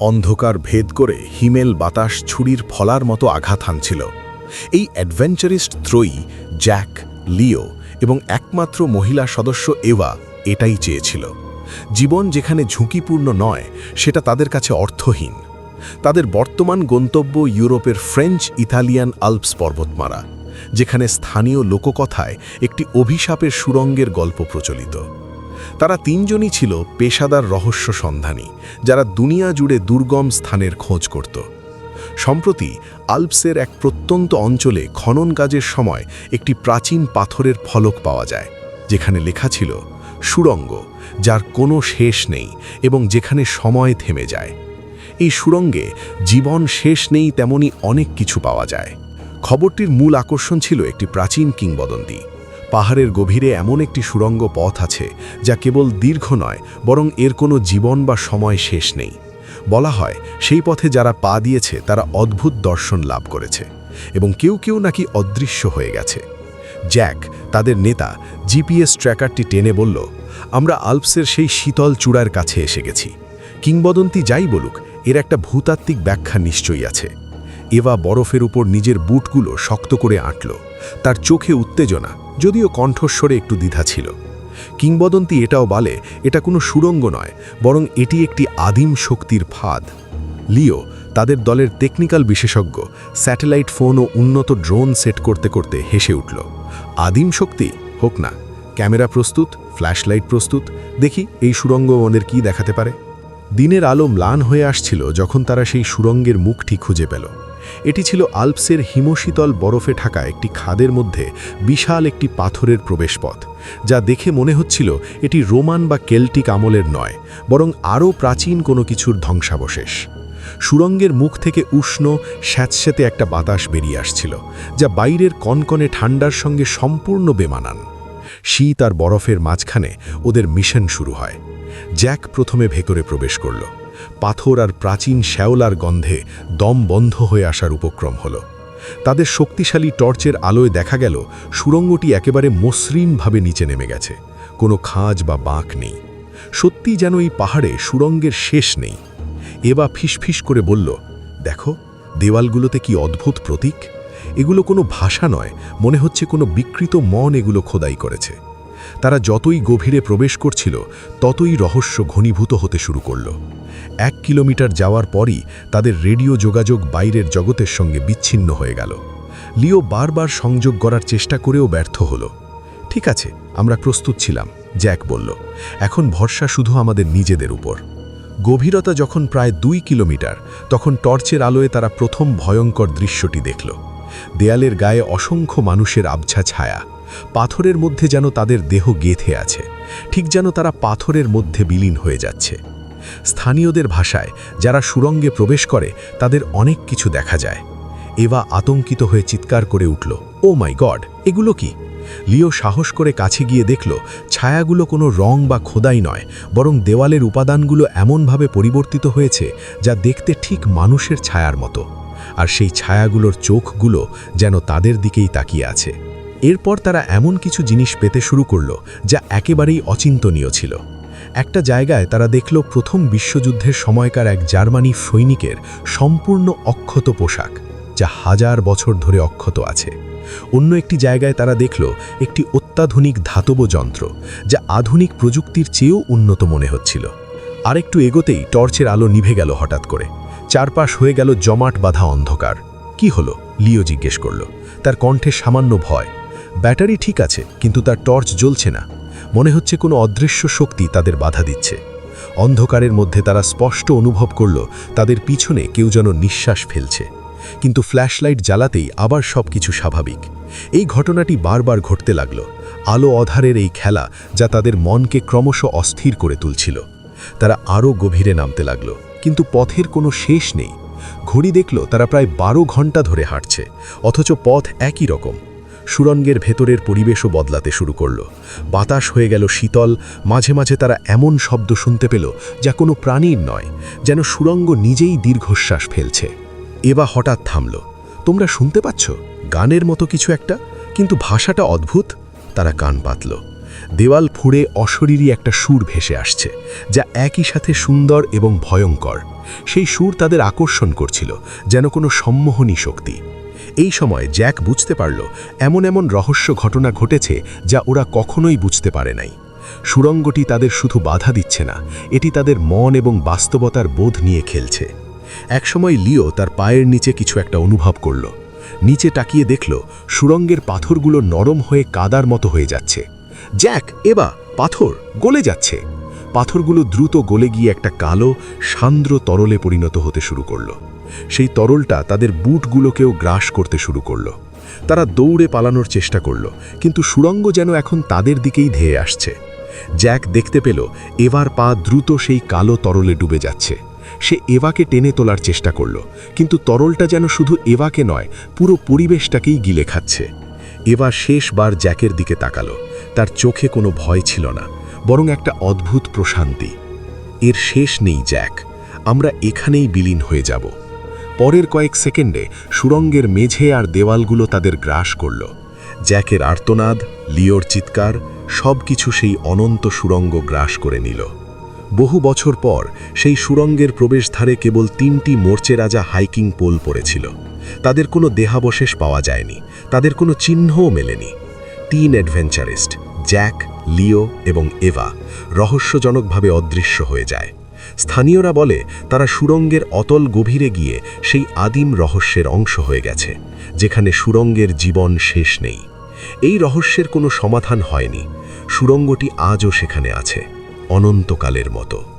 অন্ধকার ভেদ করে হিমেল বাতাস ছুরির ফলার মতো আঘাত হানছিল। এই অ্যাডভেঞ্চারিস্ট ত্রয়ী জ্যাক, লিও এবং একমাত্র মহিলা সদস্য এভা এটাই চেয়েছিল। জীবন যেখানে ঝুঁকিপূর্ণ নয়, সেটা তাদের কাছে অর্থহীন। তাদের বর্তমান গন্তব্য ইউরোপের ফ্রেঞ্চ ইতালিয়ান আলপস পর্বতমারা যেখানে স্থানীয় লোককথায় একটি অভিশাপের সুরঙ্গের গল্প প্রচলিত। তারা তিনজনই ছিল পেশাদার রহস্য সন্ধানী, যারা দুনিয়া জুড়ে দুর্গম স্থানের খোঁজ করত। সম্প্রতি আলপসের এক প্রত্যন্ত অঞ্চলে খনন কাজের সময় একটি প্রাচীন পাথরের ফলক পাওয়া যায়, যেখানে লেখা ছিল, সুরঙ্গ, যার কোনো শেষ নেই এবং যেখানে সময় থেমে যায়। এই সুরঙ্গে জীবন শেষ নেই তেমনই অনেক কিছু পাওয়া যায়। খবরটির মূল আকর্ষণ ছিল একটি প্রাচীন কিংবদন্তি। পাহাড়ের গভীরে এমন একটি সুরঙ্গ পথ আছে, যা কেবল দীর্ঘ নয়, বরং এর কোনো জীবন বা সময় শেষ নেই। বলা হয়, সেই পথে যারা পা দিয়েছে, তারা অদ্ভুত দর্শন লাভ করেছে, এবং কেউ কেউ নাকি অদৃশ্য হয়ে গেছে। জ্যাক, তাদের নেতা, জিপিএস ট্র্যাকারটি টেনে বলল, আমরা আলপসের সেই শীতল চূড়ার কাছে এসে গেছি। কিংবদন্তি যাই বলুক, এর একটা ভূতাত্ত্বিক ব্যাখ্যা নিশ্চয়ই আছে। এভা বরফের উপর নিজের বুটগুলো শক্ত করে আঁটল। তার চোখে উত্তেজনা, যদিও কণ্ঠস্বরে একটু দ্বিধা ছিল। কিংবদন্তি এটাও বলে, এটা কোনো সুরঙ্গ নয়, বরং এটি একটি আদিম শক্তির ফাঁদ। লিও, তাদের দলের টেকনিক্যাল বিশেষজ্ঞ, স্যাটেলাইট ফোন ও উন্নত ড্রোন সেট করতে করতে হেসে উঠল। আদিম শক্তি? হোক না। ক্যামেরা প্রস্তুত, ফ্ল্যাশলাইট প্রস্তুত, দেখি এই সুরঙ্গ ওদের কি দেখাতে পারে। দিনের আলো ম্লান হয়ে আসছিল যখন তারা সেই সুরঙ্গের মুখটি খুঁজে পেল। এটি ছিল আলপসের হিমশীতল বরফে ঢাকা একটি খাদের মধ্যে বিশাল একটি পাথরের প্রবেশপথ, যা দেখে মনে হচ্ছিল এটি রোমান বা কেল্টিক আমলের নয়, বরং আরও প্রাচীন কোনো কিছুর ধ্বংসাবশেষ। সুরঙ্গের মুখ থেকে উষ্ণ স্যাঁতস্যাঁতে একটা বাতাস বেরিয়ে আসছিল, যা বাইরের কনকনে ঠান্ডার সঙ্গে সম্পূর্ণ বেমানান। শীত আর বরফের মাঝখানে ওদের মিশন শুরু হয়। জ্যাক প্রথমে ভেতরে প্রবেশ করল। পাথর আর প্রাচীন শ্যাওলার গন্ধে দম বন্ধ হয়ে আসার উপক্রম হল। তাদের শক্তিশালী টর্চের আলোয় দেখা গেল, সুরঙ্গটি একেবারে মসৃণভাবে নিচে নেমে গেছে। কোনো খাঁজ বা বাঁক নেই। সত্যি যেন এই পাহাড়ে সুরঙ্গের শেষ নেই। এবা ফিসফিস করে বলল, দেখো, দেওয়ালগুলোতে কি অদ্ভুত প্রতীক? এগুলো কোনো ভাষা নয়, মনে হচ্ছে কোনো বিকৃত মন এগুলো খোদাই করেছে। তারা যতই গভীরে প্রবেশ করছিল, ততই রহস্য ঘনীভূত হতে শুরু করল। এক কিলোমিটার যাওয়ার পরই তাদের রেডিও যোগাযোগ বাইরের জগতের সঙ্গে বিচ্ছিন্ন হয়ে গেল। লিও বারবার সংযোগ করার চেষ্টা করেও ব্যর্থ হল। ঠিক আছে, আমরা প্রস্তুত ছিলাম, জ্যাক বলল। এখন ভরসা শুধু আমাদের নিজেদের উপর। গভীরতা যখন প্রায় দুই কিলোমিটার, তখন টর্চের আলোয় তারা প্রথম ভয়ঙ্কর দৃশ্যটি দেখল। দেয়ালের গায়ে অসংখ্য মানুষের আবছা ছায়া। পাথরের মধ্যে যেন তাদের দেহ গেথে আছে, ঠিক যেন তারা পাথরের মধ্যে বিলীন হয়ে যাচ্ছে। স্থানীয়দের ভাষায়, যারা সুরঙ্গে প্রবেশ করে, তাদের অনেক কিছু দেখা যায়। এভা আতঙ্কিত হয়ে চিৎকার করে উঠল, ও মাই গড, এগুলো কি? লিও সাহস করে কাছে গিয়ে দেখল, ছায়াগুলো কোনো রং বা খোদাই নয়, বরং দেওয়ালের উপাদানগুলো এমনভাবে পরিবর্তিত হয়েছে, যা দেখতে ঠিক মানুষের ছায়ার মতো। আর সেই ছায়াগুলোর চোখগুলো যেন তাদের দিকেই তাকিয়ে আছে। এরপর তারা এমন কিছু জিনিস পেতে শুরু করল, যা একেবারেই অচিন্তনীয় ছিল। একটা জায়গায় তারা দেখল প্রথম বিশ্বযুদ্ধের সময়কার এক জার্মানি সৈনিকের সম্পূর্ণ অক্ষত পোশাক, যা হাজার বছর ধরে অক্ষত আছে। অন্য একটি জায়গায় তারা দেখল একটি অত্যাধুনিক ধাতব যন্ত্র, যা আধুনিক প্রযুক্তির চেয়েও উন্নত মনে হচ্ছিল। আরেকটু এগোতেই টর্চের আলো নিভে গেল হঠাৎ করে। চারপাশ হয়ে গেল জমাট বাঁধা অন্ধকার। কি হলো? লিও জিজ্ঞেস করল। তার কণ্ঠে সামান্য ভয়। ব্যাটারি ঠিক আছে, কিন্তু তার টর্চ জ্বলছে না। মনে হচ্ছে কোনো অদৃশ্য শক্তি তাদের বাধা দিচ্ছে। অন্ধকারের মধ্যে তারা স্পষ্ট অনুভব করল, তাদের পিছনে কেউ যেন নিঃশ্বাস ফেলছে। কিন্তু ফ্ল্যাশলাইট জ্বালাতেই আবার সব কিছু স্বাভাবিক। এই ঘটনাটি বারবার ঘটতে লাগল। আলো অধারের এই খেলা যা তাদের মনকে ক্রমশ অস্থির করে তুলছিল। তারা আরও গভীরে নামতে লাগল, কিন্তু পথের কোনো শেষ নেই। ঘড়ি দেখল তারা প্রায় বারো ঘণ্টা ধরে হাঁটছে, অথচ পথ একই রকম। সুরঙ্গের ভেতরের পরিবেশও বদলাতে শুরু করল। বাতাস হয়ে গেল শীতল, মাঝে মাঝে তারা এমন শব্দ শুনতে পেল যা কোনো প্রাণীর নয়, যেন সুরঙ্গ নিজেই দীর্ঘশ্বাস ফেলছে। এবা হঠাৎ থামল। তোমরা শুনতে পাচ্ছ? গানের মতো কিছু একটা? কিন্তু ভাষাটা অদ্ভুত। তারা কান পাতল। দেওয়াল ফুঁড়ে অশরীরী একটা সুর ভেসে আসছে, যা একই সাথে সুন্দর এবং ভয়ঙ্কর। সেই সুর তাদের আকর্ষণ করছিল, যেন কোনো সম্মোহনী শক্তি। এই সময় জ্যাক বুঝতে পারল, এমন এমন রহস্য ঘটনা ঘটেছে যা ওরা কখনোই বুঝতে পারে নাই। সুরঙ্গটি তাদের শুধু বাধা দিচ্ছে না, এটি তাদের মন এবং বাস্তবতার বোধ নিয়ে খেলছে। একসময় লিও তার পায়ের নিচে কিছু একটা অনুভব করল। নিচে তাকিয়ে দেখল সুরঙ্গের পাথরগুলো নরম হয়ে কাদার মতো হয়ে যাচ্ছে। জ্যাক, এবা, পাথর, গলে যাচ্ছে। পাথরগুলো দ্রুত গলে গিয়ে একটা কালো, সান্দ্র তরলে পরিণত হতে শুরু করল। সেই তরলটা তাদের বুটগুলোকেও গ্রাস করতে শুরু করল। তারা দৌড়ে পালানোর চেষ্টা করল, কিন্তু সুরঙ্গ যেন এখন তাদের দিকেই ধেয়ে আসছে। জ্যাক দেখতে পেল, এবার পা দ্রুত সেই কালো তরলে ডুবে যাচ্ছে। সে এভাকে টেনে তোলার চেষ্টা করল, কিন্তু তরলটা যেন শুধু এভাকে নয়, পুরো পরিবেশটাকেই গিলে খাচ্ছে। এবার শেষবার জ্যাকের দিকে তাকালো, তার চোখে কোনো ভয় ছিল না, বরং একটা অদ্ভুত প্রশান্তি। এর শেষ নেই, জ্যাক। আমরা এখানেই বিলীন হয়ে যাব। পরের কয়েক সেকেন্ডে সুরঙ্গের মেঝে আর দেওয়ালগুলো তাদের গ্রাস করল। জ্যাকের আর্তনাদ, লিওর চিৎকার সব কিছু সেই অনন্ত সুরঙ্গ গ্রাস করে নিল। বহু বছর পর সেই সুরঙ্গের প্রবেশধারে কেবল তিনটি মোর্চে রাজা হাইকিং পোল পড়েছিল। তাদের কোনো দেহাবশেষ পাওয়া যায়নি, তাদের কোনো চিহ্নও মেলেনি। তিন অ্যাডভেঞ্চারিস্ট, জ্যাক, লিও এবং এভা, রহস্যজনকভাবে অদৃশ্য হয়ে যায়। স্থানীয়রা বলে, তারা সুরঙ্গের অতল গভীরে গিয়ে সেই আদিম রহস্যের অংশ হয়ে গেছে, যেখানে সুরঙ্গের জীবন শেষ নেই। এই রহস্যের কোনো সমাধান হয়নি। সুরঙ্গটি আজও সেখানে আছে, অনন্তকালের মতো।